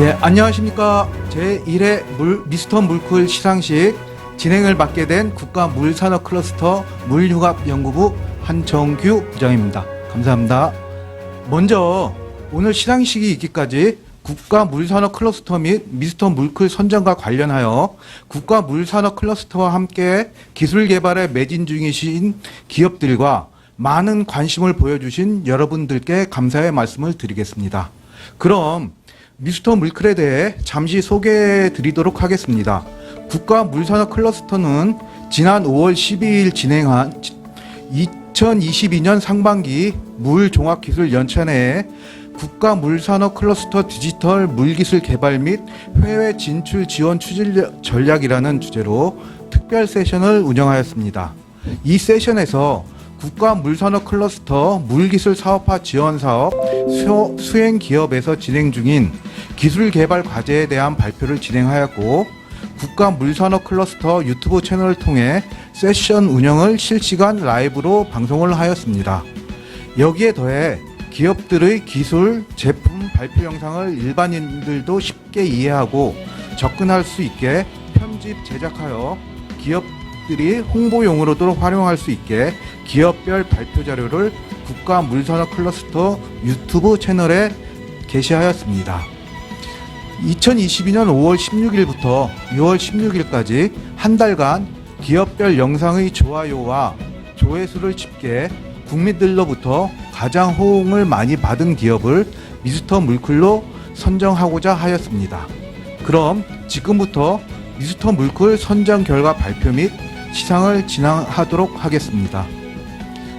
예, 안녕하십니까. 제1회 물, 미스터 물쿨 시상식 진행을 맡게 된 국가 물산업 클러스터 물융합연구부 한정규 부장입니다. 감사합니다. 먼저 오늘 시상식이 있기까지 국가 물산업 클러스터 및 미스터 물쿨 선정과 관련하여 국가 물산업 클러스터와 함께 기술 개발에 매진 중이신 기업들과 많은 관심을 보여주신 여러분들께 감사의 말씀을 드리겠습니다. 그럼 미스터 물클에 대해 잠시 소개해 드리도록 하겠습니다. 국가 물산업 클러스터는 지난 5월 12일 진행한 2022년 상반기 물종합기술 연찬회에 국가 물산업 클러스터 디지털 물기술 개발 및 해외 진출 지원 추진 전략이라는 주제로 특별 세션을 운영하였습니다. 이 세션에서 국가 물산업 클러스터 물기술 사업화 지원 사업 수, 수행 기업에서 진행 중인 기술 개발 과제에 대한 발표를 진행하였고 국가 물산업 클러스터 유튜브 채널을 통해 세션 운영을 실시간 라이브로 방송을 하였습니다. 여기에 더해 기업들의 기술, 제품 발표 영상을 일반인들도 쉽게 이해하고 접근할 수 있게 편집 제작하여 기업들이 홍보용으로도 활용할 수 있게 기업별 발표 자료를 국가 물산업 클러스터 유튜브 채널에 게시하였습니다. 2022년 5월 16일부터 6월 16일까지 한 달간 기업별 영상의 좋아요와 조회수를 집계, 국민들로부터 가장 호응을 많이 받은 기업을 미스터 물쿨로 선정하고자 하였습니다. 그럼 지금부터 미스터 물쿨 선정 결과 발표 및 시상을 진행하도록 하겠습니다.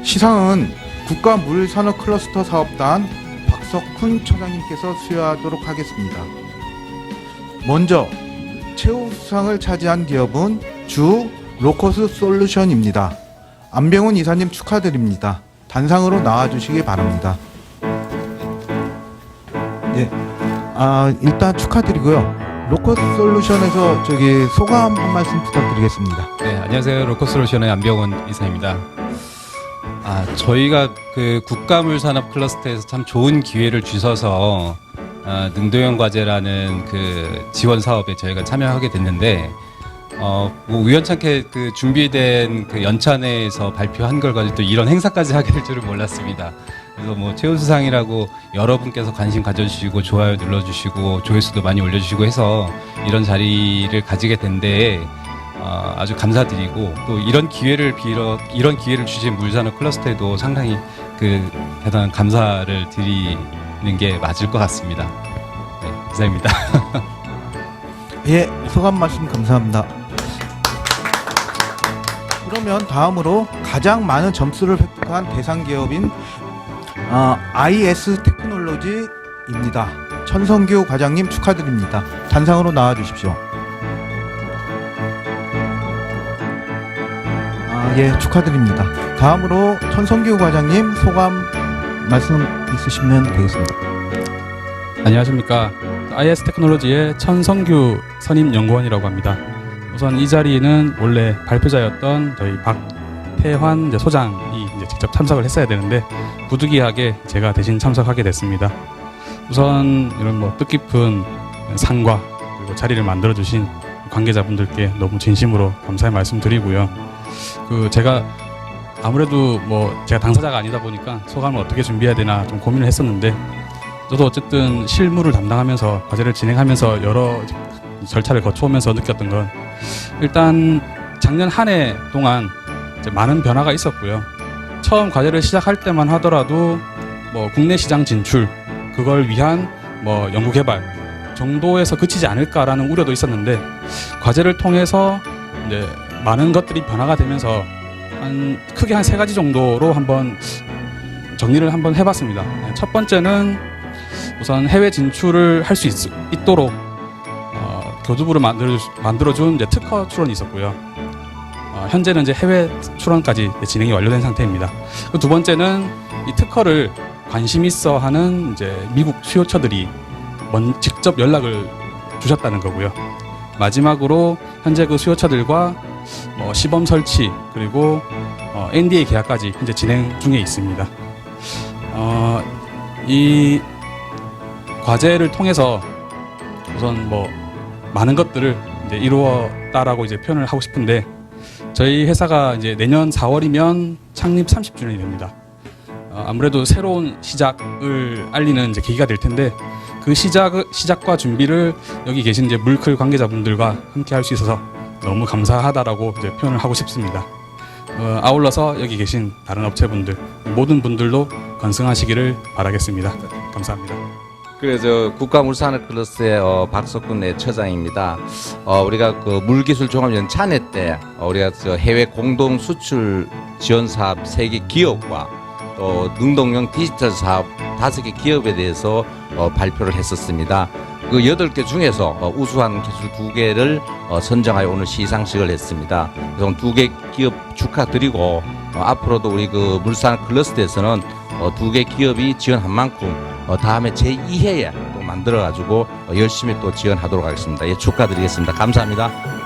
시상은 국가물산업 클러스터 사업단 박석훈 처장님께서 수여하도록 하겠습니다. 먼저 최우수상을 차지한 기업은 주 로커스 솔루션입니다. 안병훈 이사님 축하드립니다. 단상으로 나와주시기 바랍니다. 예, 아 일단 축하드리고요. 로커스 솔루션에서 저기 소감 한 말씀 부탁드리겠습니다. 네, 안녕하세요. 로커솔루션의 안병원 이사입니다. 아, 저희가 그 국가물 산업 클러스터에서 참 좋은 기회를 주셔서 아, 능동형 과제라는 그 지원 사업에 저희가 참여하게 됐는데 어, 뭐 우연찮게 그 준비된 그 연찬회에서 발표한 걸 가지고 또 이런 행사까지 하게 될 줄은 몰랐습니다. 그래서 뭐 최우수상이라고 여러분께서 관심 가져주시고 좋아요 눌러주시고 조회수도 많이 올려주시고 해서 이런 자리를 가지게 된 데에 어, 아주 감사드리고 또 이런 기회를 빌어 이런 기회를 주신 물산업 클러스터에도 상당히 그 대단한 감사를 드리 는 게 맞을 것 같습니다. 네, 이상입니다. 예, 소감 말씀 감사합니다. 그러면 다음으로 가장 많은 점수를 획득한 대상 기업인 어, IS 테크놀로지입니다. 천성규 과장님 축하드립니다. 단상으로 나와 주십시오. 아, 예, 축하드립니다. 다음으로 천성규 과장님 소감 말씀 있으시면 되겠습니다. 안녕하십니까. IS 테크놀로지의 천성규 선임 연구원이라고 합니다. 우선 이 자리에는 원래 발표자였던 저희 박태환 소장이 이제 직접 참석을 했어야 되는데 부득이하게 제가 대신 참석하게 됐습니다. 우선 이런 뭐 뜻깊은 상과 그리고 자리를 만들어 주신 관계자분들께 너무 진심으로 감사의 말씀 드리고요. 그 제가 아무래도 뭐 제가 당사자가 아니다 보니까 소감을 어떻게 준비해야 되나 좀 고민을 했었는데 저도 어쨌든 실무를 담당하면서 과제를 진행하면서 여러 절차를 거쳐오면서 느꼈던 건 일단 작년 한 해 동안 많은 변화가 있었고요. 처음 과제를 시작할 때만 하더라도 뭐 국내 시장 진출 그걸 위한 뭐 연구 개발 정도에서 그치지 않을까라는 우려도 있었는데 과제를 통해서 이제 많은 것들이 변화가 되면서 한 크게 한 세 가지 정도로 한번 정리를 한번 해봤습니다. 첫 번째는 우선 해외 진출을 할 수 있도록 어, 교두부를 만들어 만들어준 이제 특허 출원이 있었고요. 어, 현재는 이제 해외 출원까지 진행이 완료된 상태입니다. 그두 번째는 이 특허를 관심 있어 하는 이제 미국 수요처들이 먼 직접 연락을 주셨다는 거고요. 마지막으로 현재 그 수요처들과 뭐 시범 설치 그리고 어, NDA 계약까지 현재 진행 중에 있습니다. 어, 이 과제를 통해서 우선 뭐 많은 것들을 이제 이루었다라고 이제 표현을 하고 싶은데 저희 회사가 이제 내년 4월이면 창립 30주년이 됩니다. 어, 아무래도 새로운 시작을 알리는 이제 계기가 될 텐데 그 시작 시작과 준비를 여기 계신 이제 물클 관계자분들과 함께 할 수 있어서 너무 감사하다라고 이제 표현을 하고 싶습니다. 어, 아울러서 여기 계신 다른 업체분들 모든 분들도 건승하시기를 바라겠습니다. 감사합니다. 그래서 국가물산업 클러스의 어, 박석군 내 처장입니다. 어, 우리가 그 물기술 종합 연 찬회 때 어, 우리가 저 해외 공동 수출 지원 사업 세개 기업과 또 능동형 디지털 사업 다섯 개 기업에 대해서 어, 발표를 했었습니다. 그 여덟 개 중에서 어, 우수한 기술 두 개를 어, 선정하여 오늘 시상식을 했습니다. 그래서 두 개 기업 축하드리고 어, 앞으로도 우리 그 물산 클러스터에서는 어, 두 개 기업이 지원한 만큼 어, 다음에 제 2회에 또 만들어 가지고 열심히 또 지원하도록 하겠습니다. 예, 축하드리겠습니다. 감사합니다.